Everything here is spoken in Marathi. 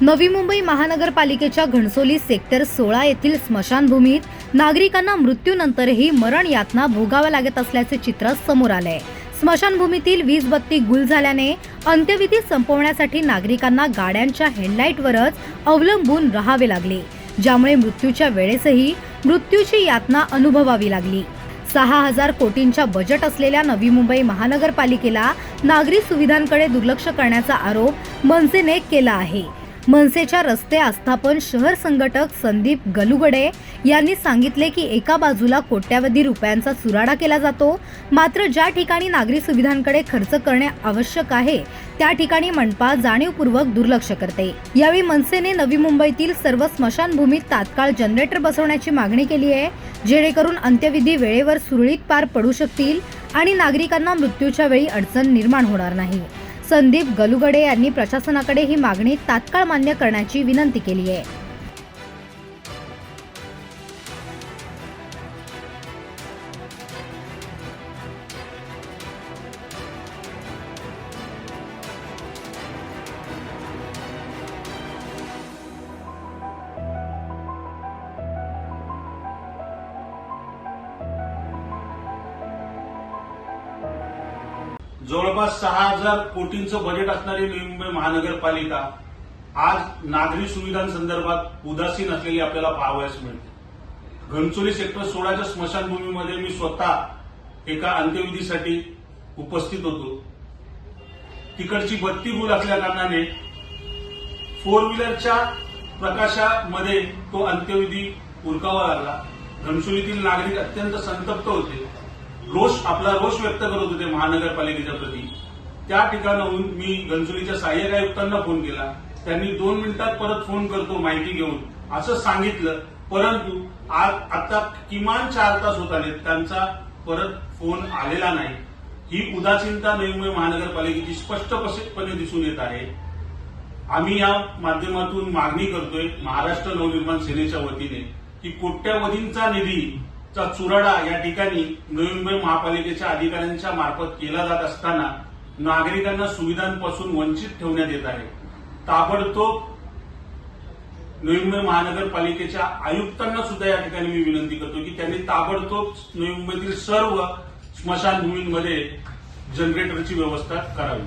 नवी मुंबई महानगरपालिकेच्या घणसोली सेक्टर सोळा येथील स्मशानभूमीत नागरिकांना मृत्यूनंतरही मरण यातना भोगाव्या लागत असल्याचे चित्र समोर आलंय. स्मशानभूमीतील वीज बत्ती गुल झाल्याने अंत्यविधी संपवण्यासाठी नागरिकांना गाड्यांच्या हेडलाईटवरच अवलंबून राहावे लागले. ज्यामुळे मृत्यूच्या वेळेसही मृत्यूची यातना अनुभवावी लागली. सहा हजार कोटींच्या बजेट असलेल्या नवी मुंबई महानगरपालिकेला नागरी सुविधांकडे दुर्लक्ष करण्याचा आरोप मनसेने केला आहे. मनसेच्या रस्ते आस्थापन शहर संघटक संदीप गलुगडे यांनी सांगितले की एका बाजूला कोट्यावधी रुपयांचा चुराडा केला जातो. मात्र ज्या ठिकाणी नागरी सुविधांकडे खर्च करणे आवश्यक आहे त्या ठिकाणी मनपा जाणीवपूर्वक दुर्लक्ष करते. यावेळी मनसेने नवी मुंबईतील सर्व स्मशानभूमीत तात्काळ जनरेटर बसवण्याची मागणी केली आहे. जेणेकरून अंत्यविधी वेळेवर सुरळीत पार पडू शकतील आणि नागरिकांना मृत्यूच्या वेळी अडचण निर्माण होणार नाही. संदीप गलुगडे यांनी प्रशासनाकडे ही मागणी तात्काळ मान्य करण्याची विनंती केली आहे. जवळपास सहा हजार कोटींचं बजेट असणारी नवी मुंबई महानगरपालिका आज नागरी सुविधांसंदर्भात उदासीन असलेली आपल्याला पाहावयास मिळते. घणचोली सेक्टर सोळाच्या स्मशानभूमीमध्ये मी स्वतः एका अंत्यविधीसाठी उपस्थित होतो. तिकडची बत्ती गुल असल्या कारणाने फोर व्हीलरच्या प्रकाशामध्ये तो अंत्यविधी उरकावा लागला. घणसुलीतील नागरिक अत्यंत संतप्त होते. रोष आपला रोष व्यक्त करत होते महानगरपालिकेच्या प्रती. त्या ठिकाणाहून मी गंजुलीच्या सहाय्यक आयुक्तांना फोन केला. त्यांनी दोन मिनिटात परत फोन करतो माहिती घेऊन. असं सांगितलं परंतु आज आता किमान चार तास होत आले त्यांचा परत फोन आलेला नाही. ही उदासीनता नवी महानगरपालिकेची स्पष्टपणे दिसून येत आहे. आम्ही या माध्यमातून मागणी करतोय महाराष्ट्र नवनिर्माण सेनेच्या वतीने की कोट्यावधींचा निधी चा चुराडा या ठिकाणी नवी मुंबई महापालिकेच्या अधिकाऱ्यांच्या मार्फत केला जात असताना नागरिकांना सुविधांपासून वंचित ठेवण्यात येत आहे. ताबडतोब नवी मुंबई महानगरपालिकेच्या आयुक्तांना सुद्धा या ठिकाणी मी विनंती करतो की त्यांनी ताबडतोब नवी मुंबईतील सर्व स्मशानभूमींमध्ये जनरेटरची व्यवस्था करावी.